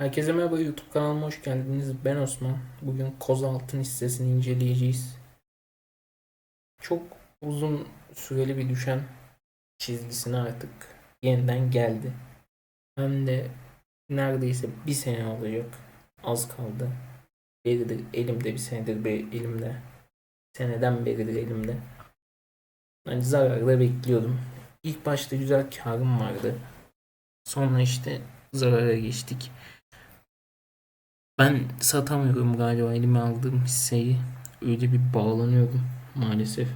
Herkese merhaba YouTube kanalıma hoş geldiniz. Ben Osman. Bugün Koza Altın hissesini inceleyeceğiz. Çok uzun süreli bir düşen çizgisine artık yeniden geldi. Hem de neredeyse bir sene olacak. Az kaldı. Beridir elimde bir senedir bir elimde. Seneden beridir elimde. Hani zararda bekliyordum. İlk başta güzel karım vardı. Sonra işte zarara geçtik. Ben satamıyorum galiba elime aldığım hisseyi. Öyle bir bağlanıyorum maalesef.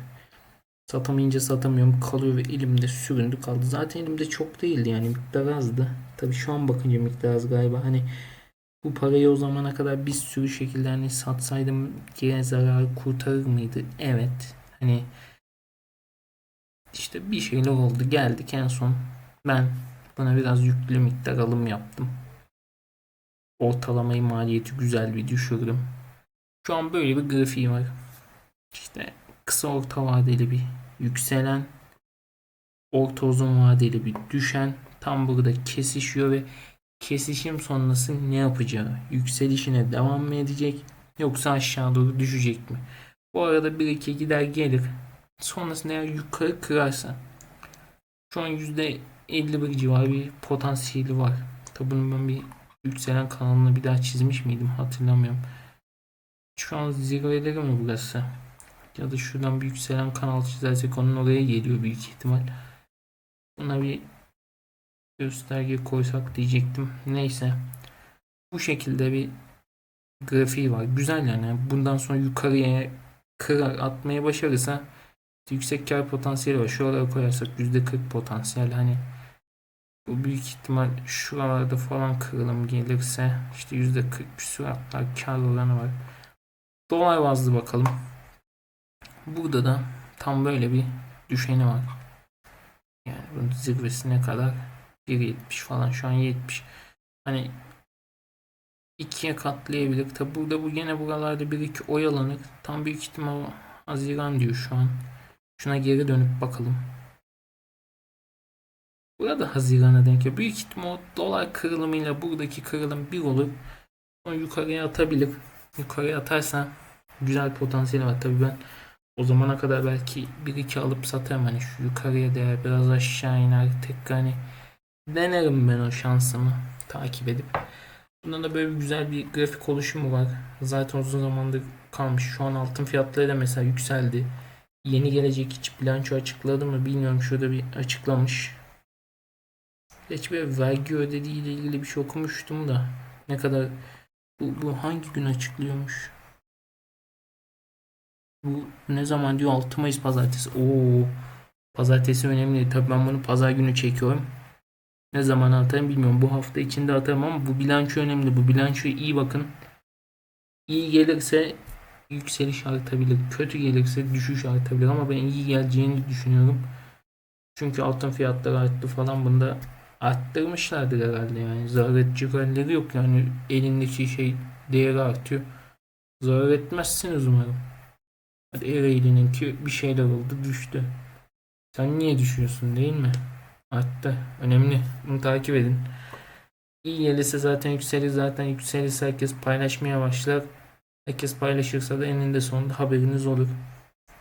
Satamayınca satamıyorum. Kalıyor ve elimde süründü kaldı. Zaten elimde çok değildi yani miktar azdı. Tabii şu an bakınca miktar az galiba. Hani bu parayı o zamana kadar bir sürü şekilde hani satsaydım gene zararı kurtarır mıydı? Evet. Hani işte bir şeyler oldu. Geldik en son. Ben buna biraz yüklü miktar alım yaptım ortalamayı maliyeti güzel bir düşürdüm. Şu an böyle bir grafiğim var. İşte kısa orta vadeli bir yükselen, orta uzun vadeli bir düşen tam burada kesişiyor ve kesişim sonrası ne yapacağı, yükselişine devam mı edecek yoksa aşağı doğru düşecek mi? Bu arada bir iki gider gelir. Sonrasında eğer yukarı kırarsa şu an %51 civarı bir potansiyeli var. Tabi bunun ben bir yükselen kanalını bir daha çizmiş miydim hatırlamıyorum. Şu an zirveleri mi burası? Ya da şuradan bir yükselen kanal çizersek onun oraya geliyor büyük ihtimal. Buna bir gösterge koysak diyecektim. Neyse. Bu şekilde bir grafiği var. Güzel yani. Bundan sonra yukarıya kırar atmaya başarırsa yüksek kar potansiyeli var. Şuralara koyarsak %40 potansiyel hani bu büyük ihtimal şuralarda falan kırılım gelirse işte %40 bir süratler kar oranı var. Dolar bazlı bakalım. Burada da tam böyle bir düşeni var. Yani bunun zirvesine kadar 1.70 falan şu an 70. Hani ikiye katlayabilir. Tabi burada bu yine buralarda bir iki oyalanır. Tam büyük ihtimal Haziran diyor şu an. Şuna geri dönüp bakalım. Burada Haziran'a denk geliyor. Büyük ihtimal dolar kırılımıyla buradaki kırılım bir olur. Sonra yukarıya atabilir. Yukarıya atarsa güzel potansiyeli var. Tabii ben o zamana kadar belki bir iki alıp satarım. Hani şu yukarıya değer biraz aşağı iner. Tekrar hani denerim ben o şansımı takip edip. Bundan da böyle güzel bir grafik oluşumu var. Zaten uzun zamandır kalmış. Şu an altın fiyatları da mesela yükseldi. Yeni gelecek hiç bilanço açıkladı mı bilmiyorum. Şurada bir açıklamış. Geç bir vergi ödediği ile ilgili bir şey okumuştum da ne kadar bu, bu hangi gün açıklıyormuş? Bu ne zaman diyor 6 Mayıs pazartesi. Oo. Pazartesi önemli. Tabii ben bunu pazar günü çekiyorum. Ne zaman atarım bilmiyorum. Bu hafta içinde atarım ama bu bilanço önemli. Bu bilançoya iyi bakın. İyi gelirse yükseliş artabilir. Kötü gelirse düşüş artabilir ama ben iyi geleceğini düşünüyorum. Çünkü altın fiyatları arttı falan. Bunda arttırmışlardır herhalde yani. Zarar edecek halleri yok yani elindeki şey değeri artıyor. Zarar etmezsiniz umarım. Hadi Ereğli'ninki bir şeyler oldu düştü. Sen niye düşüyorsun değil mi? Arttı. Önemli. Bunu takip edin. İyi gelirse zaten yükselir. Zaten yükselirse herkes paylaşmaya başlar. Herkes paylaşırsa da eninde sonunda haberiniz olur.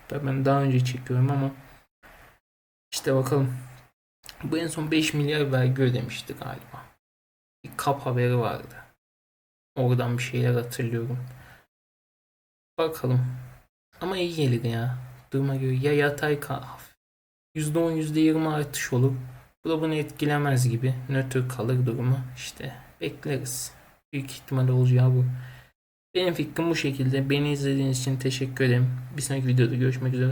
Tabii ben daha önce çekiyorum ama işte bakalım. Bu en son 5 milyar vergi ödemişti galiba. Bir kap haberi vardı. Oradan bir şeyler hatırlıyorum. Bakalım. Ama iyi gelir ya. Duruma göre ya yatay %10 %20 artış olur. Bu da bunu etkilemez gibi. Nötr kalır durumu. İşte bekleriz. Büyük ihtimal olacağı bu. Benim fikrim bu şekilde. Beni izlediğiniz için teşekkür ederim. Bir sonraki videoda görüşmek üzere.